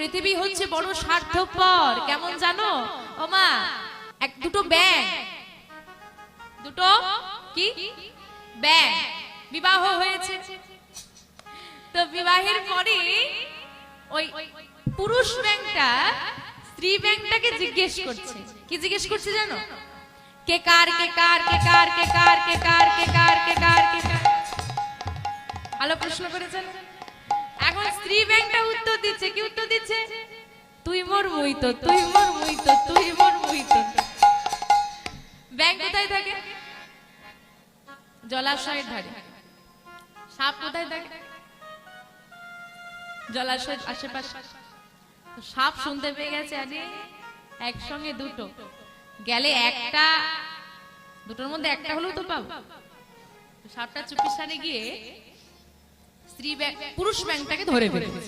পৃথিবী হচ্ছে বড় স্বার্থপর, কেমন জানো? ও মা, এক দুটো ব্যাং দুটো কি? ব্যাং বিবাহ হয়েছে। তো বিবাহের পরে ওই পুরুষ ব্যাংকটা স্ত্রী ব্যাংকটাকে জিজ্ঞেস করছে। কি জিজ্ঞেস করছে জানো? কে কার কে কার কে কার কে কার কে কার কে কার কে কার কে কার? ভালো প্রশ্ন করেছেন? এখন স্ত্রী ব্যাংকটা উত্তর দিচ্ছে, কি উত্তর দিচ্ছে? তুই মোর মুই তো, তুই মোর মুই তো, তুই মোর মুই তো। ব্যাংক কোথায় থাকে? জলাশয়ের ধারে। সাপ কোথায় থাকে? জলাশয়ের আশেপাশে। সাপ শুনতে পেয়ে গেছে আরে একসঙ্গে দুটো। গেলে একটা, দুটোর মধ্যে একটা হলেও তো পাবো। সাপটা চুপির সারে গিয়ে স্ত্রী পুরুষ ব্যাংকটাকে ধরে ফেলেছে।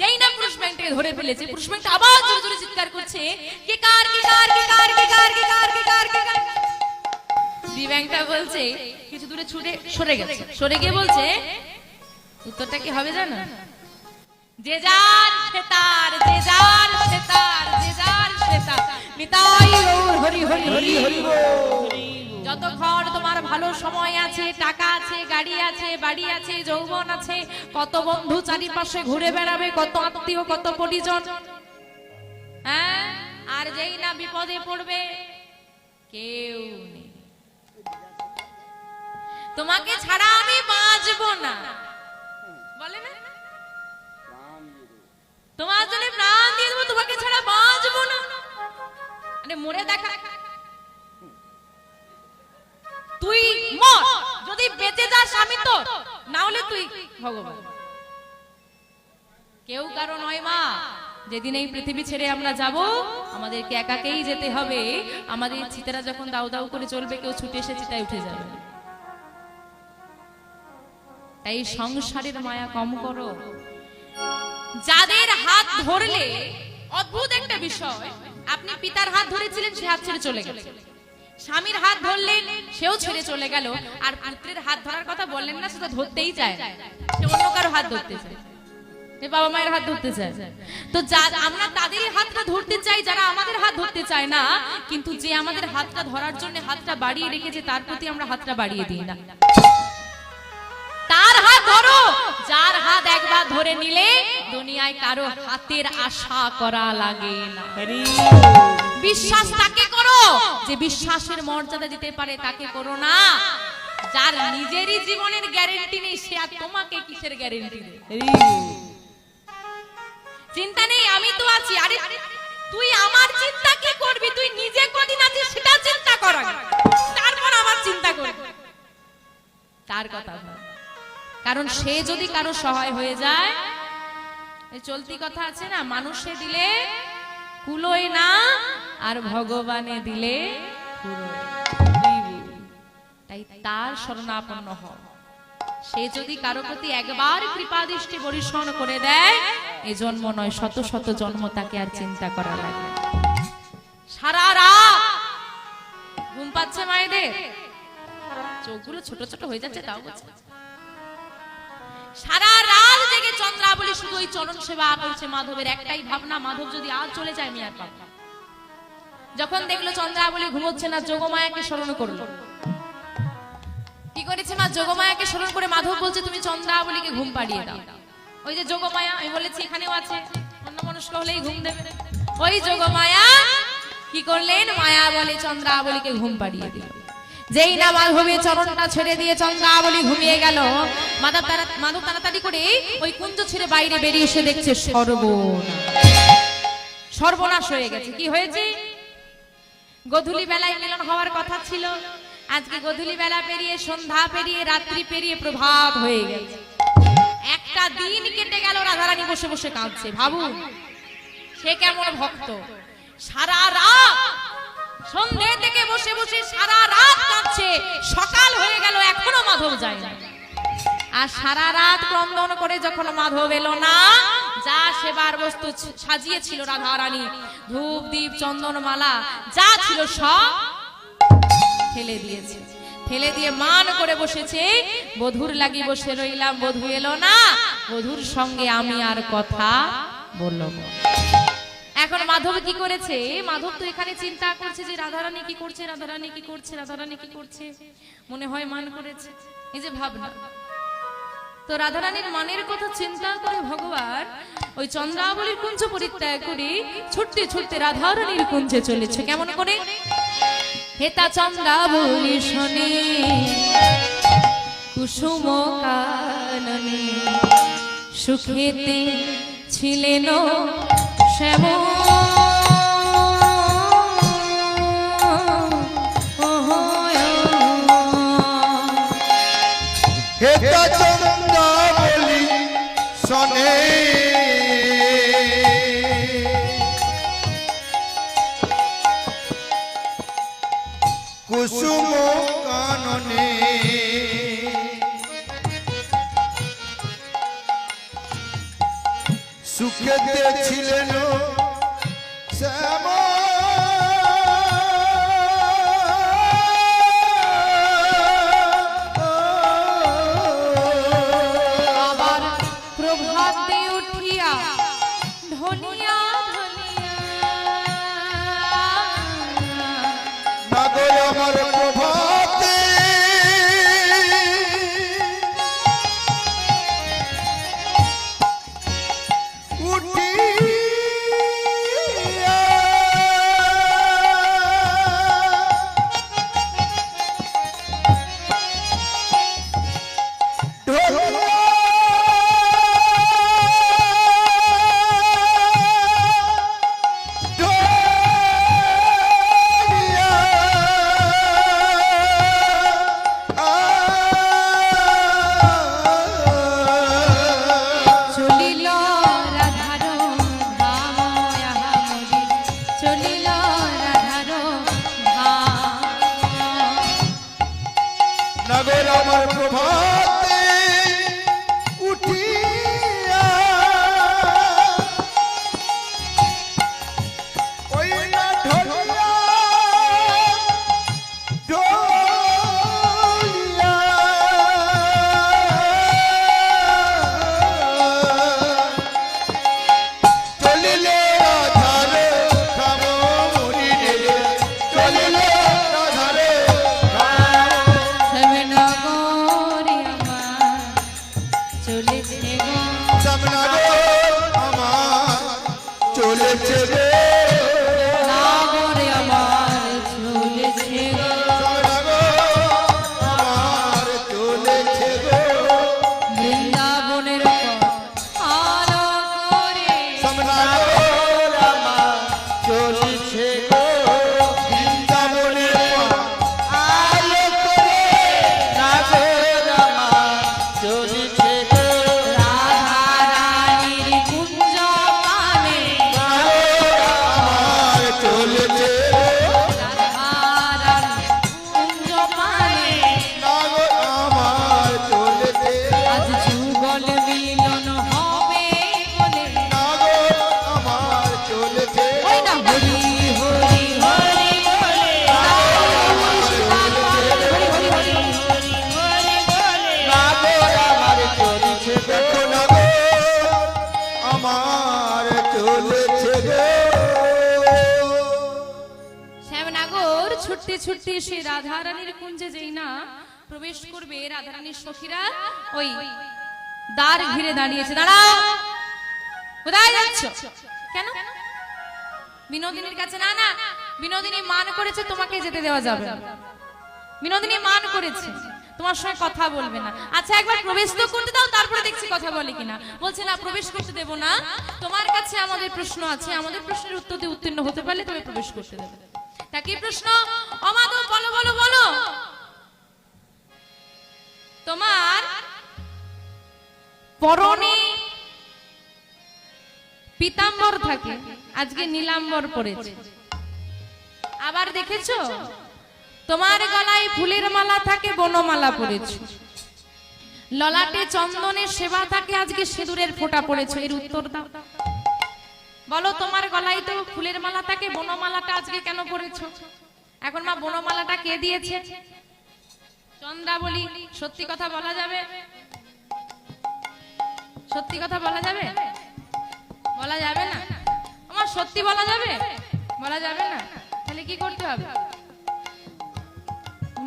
যেই না পুরুষ ব্যাংকটাকে ধরে ফেলেছে পুরুষ ব্যাংকটা আবার জোরে জোরে চিৎকার করছে কে কার কে কার কে কার কে কার কে কার কে কার কে কার? স্ত্রী ব্যাংকটা বলছে কিছু দূরে ছুটে সরে গেছে। সরে গিয়ে বলছে উত্তরটা কি হবে জানো? যে যার সে তার যে যার সে তার যে যার সে তার। নিতাই হরি। হরি হরি হরি। যতক্ষণ তোমার ভালো সময় আছে, টাকা আছে, গাড়ি আছে, বাড়ি আছে, যৌবন আছে, কত বন্ধু চারিপাশে ঘুরে বেড়াবে, কত আত্মীয়, কত পরিজন। হ্যাঁ? আর যেই না বিপদে পড়বে, কেউ তোমাকে ছাড়া আমি বাঁচবো না। বলে না? তোমার জন্য প্রাণ দিয়ে দেবো, তোমাকে ছাড়া বাঁচবো না। আরে মরে দেখা। তুই মর। যদি বেঁচে যাস আমি তো না হলে তুই ভগবান। কেউ কারও নয় মা। যেদিন এই পৃথিবী ছেড়ে আমরা যাব, আমাদেরকে একাকেই যেতে হবে। আমাদের চিতারা যখন দাউ দাউ করে চলবে, কেউ ছুটে এসে চিতায় উঠে যাবে। তাই সংসারের মায়া কম করো। যাদের হাত ধরলে, অদ্ভুত একটা বিষয়। আপনি পিতার হাত ধরেছিলেন, সে হাত ছেড়ে চলে গেল স্বামীর হাত ধরলেন সেও ছেড়ে চলে গেল, আর পুত্রের হাত ধরার কথা বললেন না সেটা ধরতেই চায় অন্য কারও হাত ধরতে চায়। বাবা মায়ের হাত ধরতে চায়। তো আমরা হাতটা ধরতে চাই, যারা আমাদের হাত ধরতে চায় না, কিন্তু যে আমাদের হাতটা ধরার জন্য হাতটা বাড়িয়ে রেখেছে, তার প্রতি আমরা হাতটা বাড়িয়ে দিই না। তার হাত ধরো! যার হাত একবার ধরে নিলে, দুনিয়ায় কারও হাতের আশা করা লাগে না। বিশ্বাস তাকে করো। যে বিশ্বাসের মর্যাদা দিতে পারে তাকে করো না। যার নিজেরই জীবনের গ্যারেন্টি নেই সে আর তোমাকে কিসের গ্যারেন্টি দেবে? চিন্তা নেই আমি তো আছি। আরে তুই আমার চিন্তা কি করবি? তুই নিজে কদিন আছিস সেটা চিন্তা কর তারপর আমার চিন্তা করবি। তার কথা। কারণ সে যদি কারও সহায় হয়ে যায় এই চলতি কথা আছে না মানুষে দিলে কুলোয় না আর ভগবানে দিলে তাই তার শরণাপন্ন হও। সে যদি কারও প্রতি একবার কৃপা দৃষ্টি বরিশন করে দেয় এ জন্ম নয় শত শত জন্ম তাকে আর চিন্তা করা লাগে। সারা রাত ঘুম পাচ্ছে মায়েদের। চোখগুলো ছোট ছোট হয়ে যাচ্ছে তাও সারা রাত জেগে চন্দ্রাবলী শুধু ওই চরণ সেবা করছে মাধবের একটাই ভাবনা মাধব যদি আজ চলে যায় মিয়ার পাপ যখন দেখল চন্দ্রাবলী ঘুমোচ্ছে না, যোগমায়াকে স্মরণ করল। কি করেছে মা? যোগমায়াকে স্মরণ করে মাধব বলছে, তুমি চন্দ্রাবলীকে ঘুম পাড়িয়ে দাও। ওই যে যোগমায়া, আমি বলেছি, এখানেও আছে। অন্য মনস্ক হলেই ঘুম দেবে। ওই যোগমায়া কি করলেন? মায়া বলে চন্দ্রাবলীকে ঘুম পাড়িয়ে দিল। যেই না মাধবের চরণটা ছেড়ে দিয়ে চন্দ্রাবলী ঘুমিয়ে গেল, মাধব তারা, মাধব তাড়াতাড়ি করে ওই কুঞ্জ ছেড়ে বাইরে বেরিয়ে এসে দেখছে সর্বনাশ। সর্বনাশ হয়ে গেছে। কি হয়েছে? গধূলি বেলায় মিলন হওয়ার কথা ছিল। আজকে গধূলি বেলা পেরিয়ে সন্ধ্যা পেরিয়ে রাত্রি পেরিয়ে প্রভাত হয়ে গেছে। একটা দিন কেটে গেল, রাধারানী বসে বসে কাঁদছে। ভাবুন, সে কেমন ভক্ত? সারা রাত সন্ধে থেকে বসে বসে সারা রাত কাঁদছে। সকাল হয়ে গেল, এখনও মাধব যায় না। আর সারা রাত ক্রন্দন করে যখন মাধব এলো না, যা সেবার বস্তু সাজিয়েছিল রাধা রানী ধূপ, দীপ, চন্দন, মালা, যা ছিল সব ফেলে দিয়েছে। ফেলে দিয়ে মান করে বসেছে, বধুর লাগি বসে রইলাম, বধু এলো না, বধুর সঙ্গে আমি আর কথা বলল এখন মাধব কি করেছে? মাধব তো এখানে চিন্তা করছে যে রাধারানী কি করছে, রাধারানী কি করছে, রাধারানী কি করছে? মনে হয় মান করেছে। এই যে ভাবনা তো রাধারানীর মনের কথা চিন্তা করে ভগবান ওই চন্দ্রাবলীর কুঞ্জ পরিত্যাগ করে ছুটতে ছুটতে রাধারানীর কুঞ্জে চলেছে। কেমন করে? হেতা চন্দ্রাবলী শোনে, কুসুম কাননে, সুখেতে ছিলেন শ্যাম হেতা ছিলেন আবার প্রভাতে উঠিয়া ধনিয়া নগর আমার প্রভাতে ছুটতে ছুটতে সে রাধারানীর কুঞ্জে যেই না প্রবেশ করবে, রাধারানীর সখীরা ওই দ্বার ঘিরে দাঁড়িয়েছে। দাঁড়াও! কোথায় যাচ্ছ? কেন? বিনোদিনীর কাছে না না, বিনোদিনী মান করেছে তোমাকে যেতে দেওয়া যাবে বিনোদিনী মান করেছে, তোমার সঙ্গে কথা বলবে না। আচ্ছা একবার প্রবেশ তো করতে দাও, তারপরে দেখছি কথা বলে কিনা। বলছে, না, প্রবেশ করতে দেব না। তোমার কাছে আমাদের প্রশ্ন আছে। আমাদের প্রশ্নের উত্তর দিয়ে উত্তীর্ণ হতে পারলে তুমি প্রবেশ করতে দেবে। তা কি প্রশ্ন? অমাধব বলো বলো বলো। তোমার পরনে পিতাম্বর থাকে। আজকে নীলাম্বর পড়েছে। আবার দেখেছ? তোমার গলায় ফুলের মালা থাকে, বনমালা পড়েছে। ললাটে চন্দনের সেবা থাকে, আজকে সিঁদুরের ফোঁটা পড়েছে। এর উত্তর দাও। বলো, তোমার গলায় তো ফুলের মালাটাকে, বনমালাটা আজকে কেন পড়েছো এখন মা, বনমালাটা কে দিয়েছে? চন্দ্রা বলি সত্যি কথা বলা যাবে? সত্যি কথা বলা যাবে? বলা যাবে না? আমার সত্যি বলা যাবে? বলা যাবে না? তাহলে কি করতে হবে?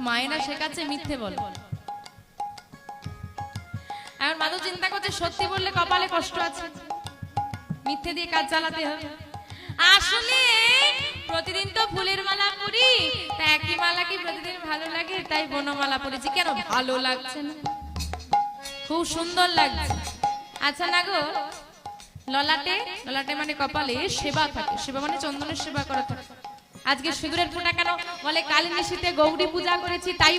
মায়েরা শেখাচ্ছে মিথ্যে বল। এখন মাধব চিন্তা করছে, সত্যি বললে কপালে কষ্ট আছে। মিথ্যে দিয়ে কাজ চালাতে হবে। আসলে প্রতিদিন তো ফুলের মালা পরি, তা একই মালা কি প্রতিদিন ভালো লাগে? তাই বনমালা পরেছি। কেন ভালো লাগছে না? খুব সুন্দর লাগছে। আচ্ছা না গো, ললাটে ললাটে মানে কপালে সেবা থাকে। সেবা মানে চন্দনের সেবা করা থাকে। আজকে সিঁদুরের ফোঁটা কেন? বলে, কালী নিশিতে গৌরী পূজা করেছি, তাই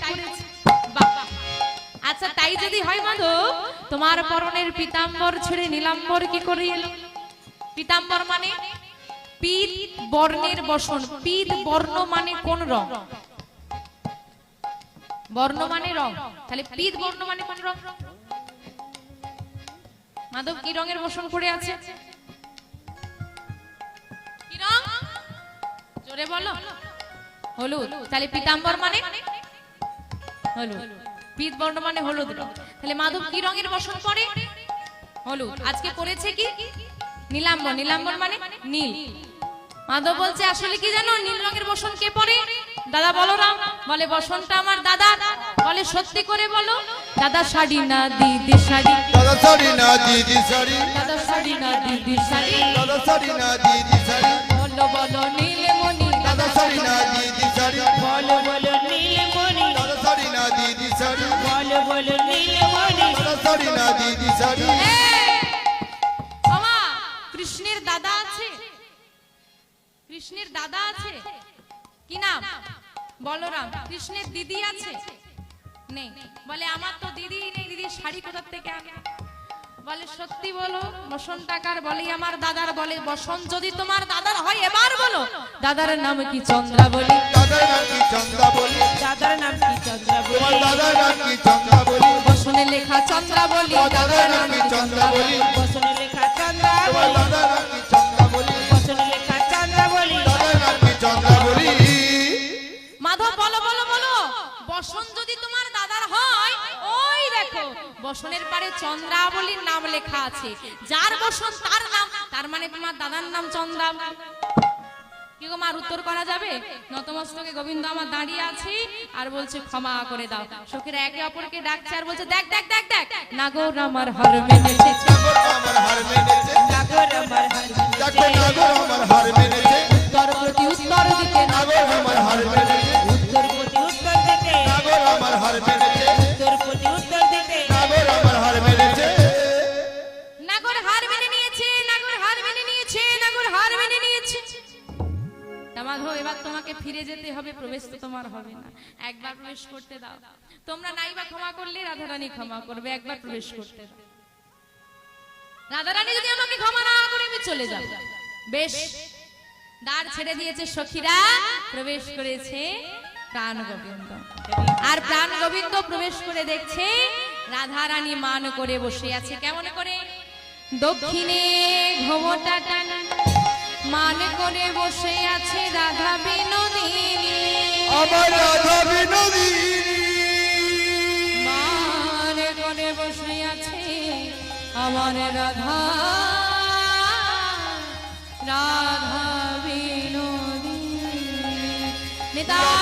বাহ আচ্ছা তাই যদি হয় মাধব তোমার পরনের পিতাম্বর ছেড়ে নীলাম্বর কি করে এলো? পিতাম্বর মানে? পীত বর্ণের বসন। পীত বর্ণ মানে কোন রং? বর্ণ মানে রং। তাহলে পীত বর্ণ মানে কোন রং? মাধব, কি রঙের বসন করে আছে? কি রং? জোরে বলো। হলুদ। তাহলে পিতাম্বর মানে? হলুদ। পিত বর্ণ মানে হলুদ রং। তাহলে মাধব, কি রঙের বসন পরে হলুদ। আজকে পড়েছে কি? নীলাম্বর নীলাম্বর মানে নীল। মাধব বলছে আসলে কি জানো নীল রঙের বসন কে পরে? দাদা বলো রাম বলে বসনটা আমার দাদা। বলে সত্যি করে বলো। দাদা শাড়ি না দিদি শাড়ি। দাদা সরি না দিদি সরি দাদা শাড়ি না দিদি শাড়ি। দাদা সরি না দিদি সরি বলো বলো নীলমণি। দাদা সরি না দিদি সরি বলো বলো নীলমণি। দাদা সরি না দিদি সরি বলো বলো নীলমণি। দাদা সরি না দিদি সরি কৃষ্ণের দাদা আছে? কি নাম? বলরাম। কৃষ্ণের দিদি আছে? নেই। বলে আমার তো দিদি নেই। দিদি শাড়ি কোথার থেকে আনে বলে সত্যি বলো বসন টাকার বলে আমার দাদার বলে বসন্ত যদি তোমার দাদার হয় এবার বলো দাদার নাম কি চন্দ্রা বলি দাদার নাম কি চন্দ্রা বলি দাদার নাম কি চন্দ্রা বলি দাদার নাম কি চন্দ্রা বলি বসনে লেখা চন্দ্রা বলি দাদার নাম কি চন্দ্রা বলি বসনে লেখা চন্দ্রা বলি দাদার নাম কি বসন যদি তোমার দাদার হয় ওই দেখো বসনের পারে চন্দ্রাবলীর নাম লেখা আছে। যার বসন তার নাম তার মানে তোমার দাদার নাম চন্দ্রাবলী কি গো মার উত্তর করা যাবে? নতমস্তকে গোবিন্দ আমার দাঁড়িয়ে আছে আর বলছে ক্ষমা করে দাও। সখীরা একে অপরকে ডাকছে আর বলছে দেখ দেখ দেখ দেখ। নাগর আমার হার মেনেছে নাগর আমার হার মেনেছে নাগর আমার হার দেখো নাগর আমার হার মেনেছে উত্তর প্রতি উত্তর দিতে নাগর আমার হার মেনেছে মাধব এবার তোমাকে ফিরে যেতে হবে, প্রবেশ তো তোমার হবে না। একবার প্রবেশ করতে দাও। তোমরা নাইবা ক্ষমা করলে রাধারানী ক্ষমা করবে, একবার প্রবেশ করতে দাও। রাধারানী যদি আমাকে ক্ষমা না করে, আমি চলে যাব। বেশ, দ্বার ছেড়ে দিয়েছে সখীরা, প্রবেশ করেছে প্রাণ গোবিন্দ। আর প্রাণ গোবিন্দ প্রবেশ করে দেখছে, রাধারানী মান করে বসে আছে। কেমন করে? দক্ষিণে ঘোমটা টানা। মান করে বসে আছে রাধা বিনোদিনী। আমার রাধা বিনোদিনী। মান করে বসে আছে আমার রাধা। রাধা বিনোদিনী। নিতাই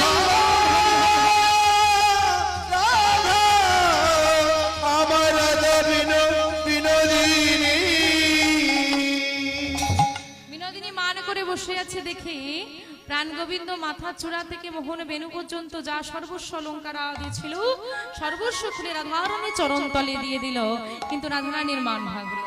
বসে আছে দেখে প্রাণগোবিন্দ মাথা চূড়া থেকে মোহন বেনু পর্যন্ত যা সর্বস্ব অলঙ্কার দিয়েছিল ছিল, সর্বস্ব খুলে রাধারণী চরণ তলে দিয়ে দিল কিন্তু রাধারানীর মান ভাগল না।